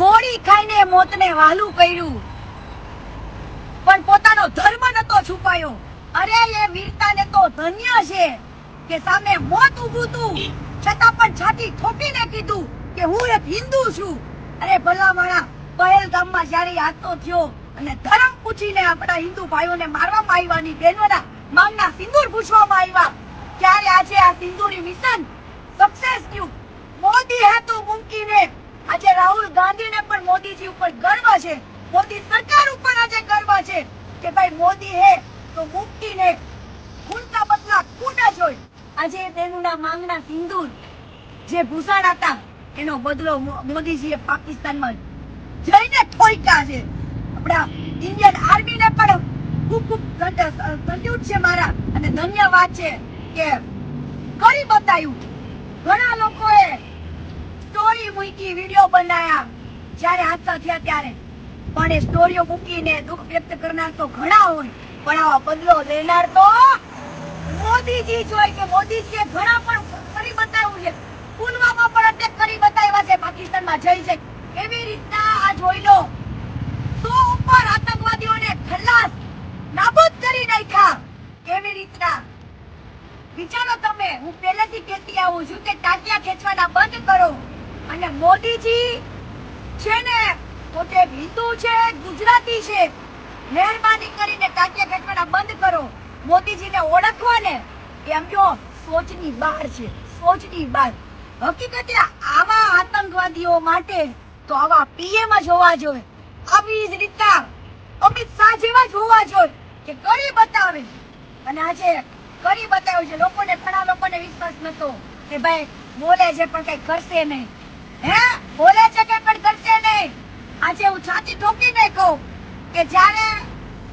ગોળી ખાઈને મોતને વાલું કર્યું. પણ પોતાનો ધર્મ નતો છુપાયો. અરે, એ વીરતાને તો ધન્ય છે કે સામે મોત ઊભું તું. છતાં પણ છાતી ઠોકીને કીધું કે હું એક હિન્દુ છું. અરે, ભલા માણા પહેલગામમાં જ્યારે આતો થયો અને ધર્મ પૂછીને આપણા હિન્દુ ભાઈઓને મારવામાં આવ્યાની બહેનોના માંગના સિંદૂર પૂછવામાં આવ્યા, ત્યારે આજે આ સિંદૂરી મિશન સક્સેસ થયું. મોદી હેતુ હે આજે રાહુલ ગાંધીને પણ મોદીજી ઉપર ગર્વ છે. મોદી સરકાર ઉપર આજે ગર્વ છે કે ભાઈ મોદી હે તો મુક્તિને ખૂનના બદલા ખૂન જ હોય. આજે તેના માંગના સિંદૂર જે ભૂષણ હતા, એનો બદલો મોદીજીએ પાકિસ્તાનમાં જઈને ઠોક્યા છે. આપણા ઇન્ડિયન આર્મીને પણ ખૂબ ખૂબ સલ્યુટ છે મારા અને ધન્યવાદ છે કે કરી બતાવ્યું ઘણા લોકોએ સ્ટોરી મૂકી, વીડિયો બનાયા. જ્યારે હાદસા થયા ત્યારે. પણ એ સ્ટોરીઓ મૂકીને દુઃખ વ્યક્ત કરનાર તો ઘણા હોય. પણ આવા બદલો લેનાર તો મોદીજી જ હોય કે મોદીજીએ ઘણા પણ કરી બતાવ્યું છે. પુલવામા પણ અટેક કરી બતાવ્યા છે પાકિસ્તાનમાં જઈ છે એવી રીતના આ જોઈ લો. તો ઉપર આતંકવાદીઓને ખલાસ, નાબૂદ કરી નાખ્યા. કેવી રીતના. વિચારો તમે, હું પહેલેથી કહેતી આવું છું કે ટાંટિયા ખેંચવાના બંધ મોદીજી છે ને પોતે તે હિન્દુ છે, ગુજરાતી છે. મહેરબાની કરીને ટાંટિયા ઘટવાના બંધ કરો. મોદીજીને ઓળખવા ને, એમ જો સોચની બહાર છે, સોચની બહાર. હકીકતે આવા આતંકવાદીઓ માટે તો આવા પીએમ જ હોવા જોઈએ. આવી જ રીતના અમિત શાહ જેવા જ હોવા જોઈએ કે કરી બતાવે. અને આજે કરી બતાવ્યું છે. લોકોને ઘણા લોકોને વિશ્વાસ નતો કે ભાઈ બોલે છે પણ કઈ કરશે નહીં. હે? બોલે છે કે પણ કરશે નહીં. આજે હું છાતી ઠોકીને કહું કે જ્યારે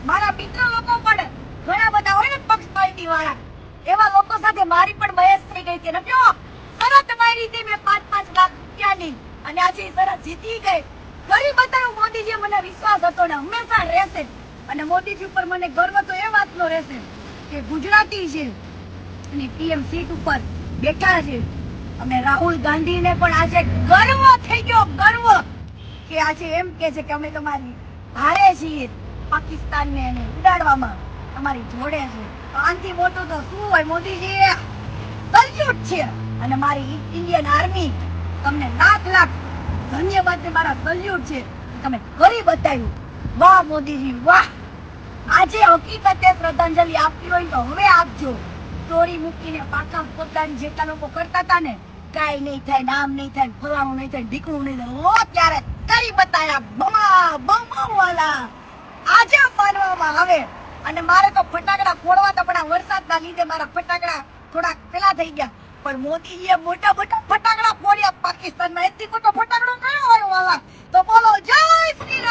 મારા મિત્ર લોકો પણ ઘણા બધા હોય ને પક્ષ પાર્ટી વાળા એવા લોકો સાથે મારી પણ બહેસ થઈ ગઈ છે નક્યો શરત મારી હતી મેં પાંચ પાંચ લાખ રૂપિયાની અને આજે શરત જીતી ગઈ. કરી બતાવ્યું મોદીજી મને વિશ્વાસ હતો ને હંમેશા રહેશે. અને મોદીજી ઉપર મને ગર્વ તો એ વાતનો રહેશે કે ગુજરાતી છે અને પીએમ સીટ ઉપર બેઠા છે. અને રાહુલ ગાંધીને પણ આજે ગર્વ થઈ ગયો, ગર્વ કે આજે એમ કે છે કે અમે તમારી ભારે છીએ પાકિસ્તાનને એને ઉડાડવામાં, તમારી જોડે છે. તો મોટું તો શું હોય મોદીજી સલ્યુટ છે. અને મારી ઇન્ડિયન આર્મી તમને લાખ લાખ ધન્યવાદ ને મારા સલ્યુટ છે. તમે કરી બતાવ્યું. વાહ, મોદીજી, વાહ. આજે હકીકતે શ્રદ્ધાંજલિ આપવી હોય તો હવે આપજો. ચોરી મૂકીને પાકા પોતાની જેટલા લોકો કરતા હતા ને કાઈ નહીં થાય, નામ નહીં થાય, ફલાણું નહીં થાય, ઢીકણું નહીં થાય. ઓ, ત્યારે કરી બતાયા, બમા બમા વાલા આજે માનવામાં આવે. અને મારે તો ફટાકડા ફોડવા તો પણ વરસાદના લીધે મારા ફટાકડા થોડાક પેલા થઈ ગયા. પણ મોદીએ મોટા મોટા ફટાકડા ફોડ્યા. પાકિસ્તાનમાં એથી મોટો ફટાકડો કયો હોય વાલા? તો બોલો, જય શ્રી